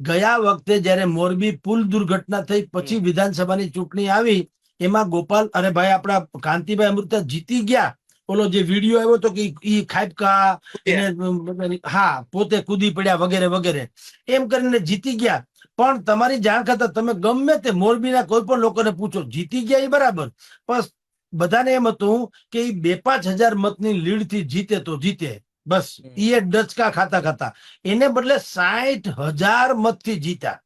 ગયા વખતે જ્યારે મોરબી પુલ દુર્ઘટના થઈ પછી વિધાનસભાની ચૂંટણી આવી એમાં ગોપાલ અને ભાઈ આપણા કાંતિભાઈ અમૃતા જીતી ગયા. ઓલો જે વીડિયો આવ્યો તો કે ઈ ખાબકા એને હા પોતે કૂદી પડ્યા વગેરે વગેરે. એમ કરીને જીતી ગયા. પણ તમારી જાણ કરતા તમે ગમે તે મોરબીના કોઈ પણ લોકોને પૂછો જીતી ગયા એ બરાબર. પણ બધાને એમ હતું કે એ બે પાંચ હજાર મતની લીડથી જીતે તો જીતે. બસ એ ડચકા ખાતા ખાતા. એને બદલે સાઠ હજાર મતથી જીત્યા.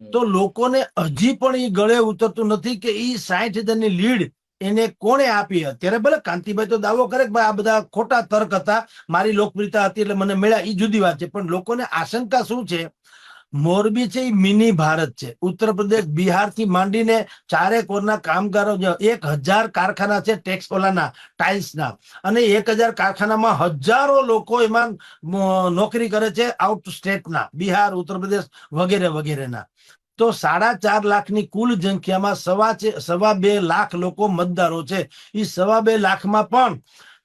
તો લોકોને હજી પણ ઈ ગળે ઉતરતું નથી કે ઈ સાઠ હજારની લીડ એને કોણે આપી? અત્યારે ભલે કાંતિભાઈ તો દાવો કરે કે ભાઈ આ બધા ખોટા તર્ક હતા મારી લોકપ્રિયતા હતી એટલે મને મળ્યા. ઈ જુદી વાત છે. પણ લોકોને આશંકા શું છે? મોરબી છે એ મિની ભારત છે. ઉત્તર પ્રદેશ બિહારથી માંડીને ચારે કોરના કામગારો એક હજાર કારખાના છે ટેક્સ ઓલાના ટાઇલ્સના. અને એક હજાર કારખાનામાં હજારો લોકો એમાં નોકરી કરે છે, આઉટ સ્ટેટના, બિહાર, ઉત્તર પ્રદેશ વગેરે વગેરેના. તો સાડા ચાર લાખની કુલ સંખ્યામાં સવા છે, સવા બે લાખ લોકો મતદારો છે. એ સવા બે લાખમાં પણ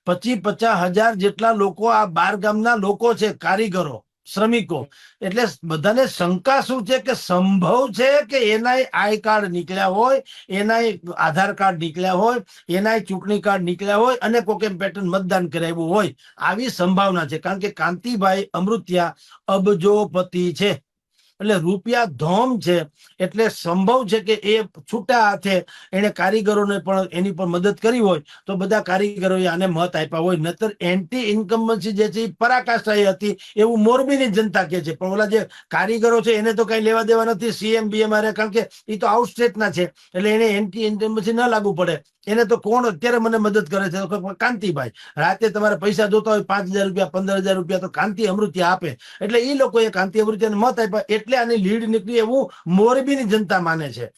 પચી પચાસ હજાર જેટલા લોકો આ બાર ગામના લોકો છે, કારીગરો. શ્રમિકો. એટલે બધાને શંકા શું છે કે સંભવ છે કે એનાય આઈ કાર્ડ નીકળ્યા હોય, એનાય આધાર કાર્ડ નીકળ્યા હોય, એનાય ચૂંટણી કાર્ડ નીકળ્યા હોય અને કોકે પેટર્ન મતદાન કરાવ્યું હોય. આવી સંભાવના છે. કારણ કે કાંતિભાઈ અમૃત્યા અબજોપતિ છે. એટલે રૂપિયા ધોમ છે. એટલે સંભવ છે કે એ છૂટા હાથે એને કારીગરોને પણ એની પર મદદ કરી હોય તો બધા કારીગરોએ આને મત આપ્યા હોય. નતર એન્ટી ઇન્કમ્બન્સી જે છે એ પરાકાષ્ઠાએ હતી એવું મોરબીની જનતા કે છે. પણ ઓલા જે કારીગરો છે એને તો કઈ લેવા દેવા નથી. સીએમ બીએમ આરે કારણ કે એ તો આઉટ સ્ટેટના છે. એટલે એને એન્ટી ઇન્કમ્બન્સી ન લાગુ પડે. એને તો કોણ અત્યારે મને મદદ કરે છે? કાંતિભાઈ. રાતે તમારે પૈસા જોતા હોય પાંચ હજાર રૂપિયા, પંદર હજાર રૂપિયા તો કાંતિ અમૃત્ય આપે. એટલે એ લોકોએ કાંતિ અમૃત્યને મત આપ્યા. એટલે આની લીડ નીકળી એવું મોરબીની જનતા માને છે.